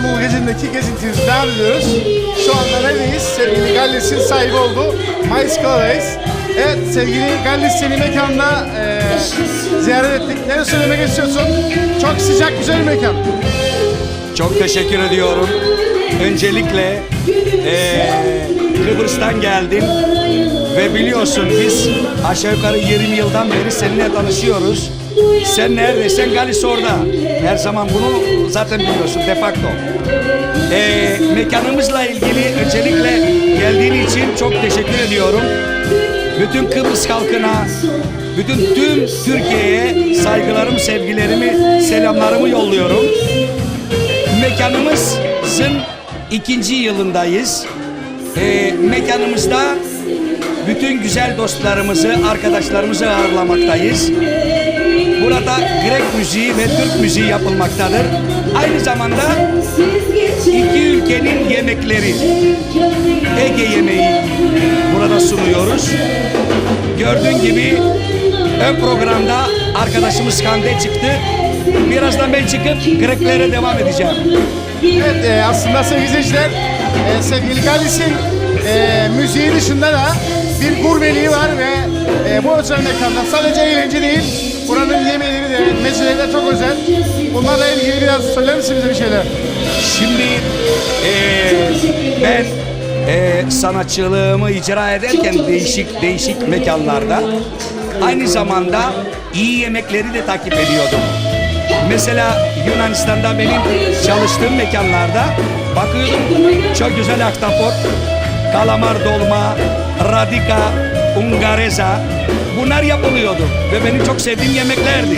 mekandaki gezintimizi devam ediyoruz. Şu anda neredeyiz? Sevgili Gallis'in sahibi olduğu Mayıs Kala'dayız. Evet sevgili Gallis seni mekanda e, ziyaret ettik. Ne söylemek istiyorsun? Çok sıcak güzel bir mekan. Çok teşekkür ediyorum. Öncelikle eee, Kıbrıs'tan geldin ve biliyorsun biz aşağı yukarı 20 yıldan beri seninle tanışıyoruz. Sen neredesin? Galis orada. Her zaman bunu zaten biliyorsun de facto. Eee, mekanımızla ilgili öncelikle geldiğin için çok teşekkür ediyorum. Bütün Kıbrıs halkına, bütün tüm Türkiye'ye saygılarımı, sevgilerimi, selamlarımı yolluyorum. Mekanımızın ikinci yılındayız. Ee, mekanımızda bütün güzel dostlarımızı, arkadaşlarımızı ağırlamaktayız. Burada Grek müziği ve Türk müziği yapılmaktadır. Aynı zamanda iki ülkenin yemekleri, Ege yemeği burada sunuyoruz. Gördüğün gibi ön programda arkadaşımız Hande çıktı. Birazdan ben çıkıp Greklere devam edeceğim. Evet e, aslında sevgili izleyiciler e, sevgili Gallis'in e, müziği dışında da bir gurmeliği var ve e, bu özel mekanda sadece eğlence değil buranın yemeğleri de mezeleri de çok özel. Bunlarla ilgili biraz söyler misin bize bir şeyler? Şimdi eee, ben eee, sanatçılığımı icra ederken değişik değişik mekanlarda aynı zamanda iyi yemekleri de takip ediyordum. Mesela Yunanistan'da benim çalıştığım mekanlarda bakıyordum çok güzel ahtapot, kalamar dolma, radika, ungareza bunlar yapılıyordu ve benim çok sevdiğim yemeklerdi.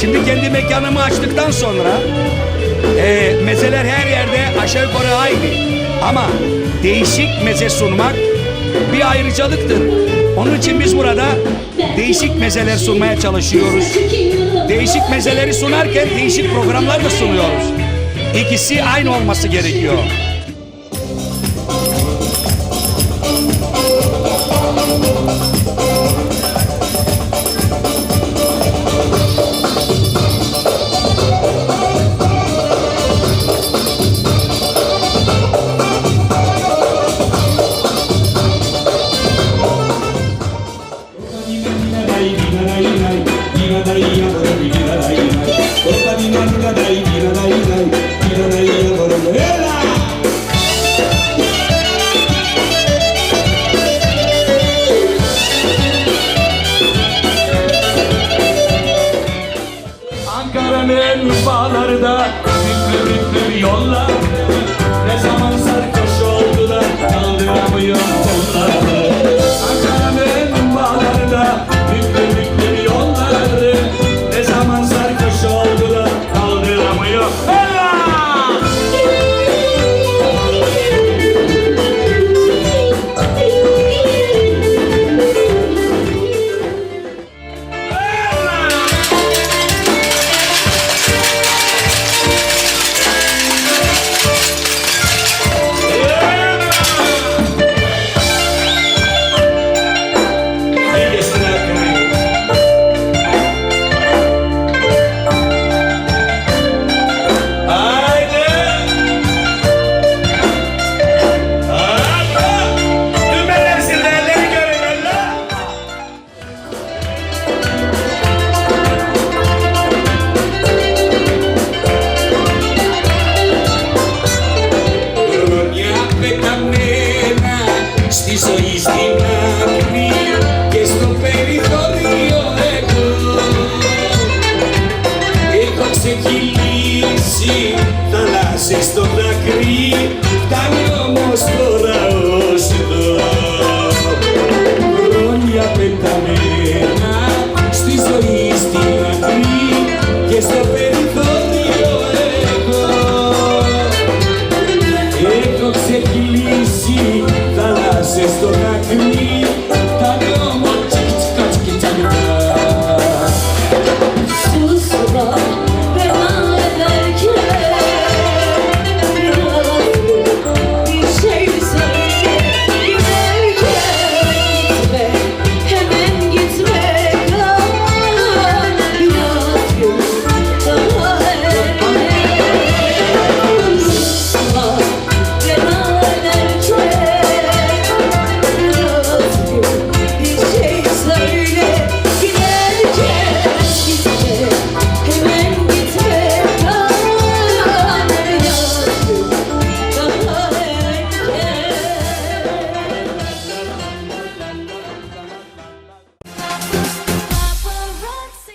Şimdi kendi mekanımı açtıktan sonra e, mezeler her yerde aşağı yukarı aynı. Ama değişik meze sunmak bir ayrıcalıktır. Onun için biz burada değişik mezeler sunmaya çalışıyoruz. Değişik mezeleri sunarken değişik programlar da sunuyoruz. İkisi aynı olması gerekiyor. Maria aí.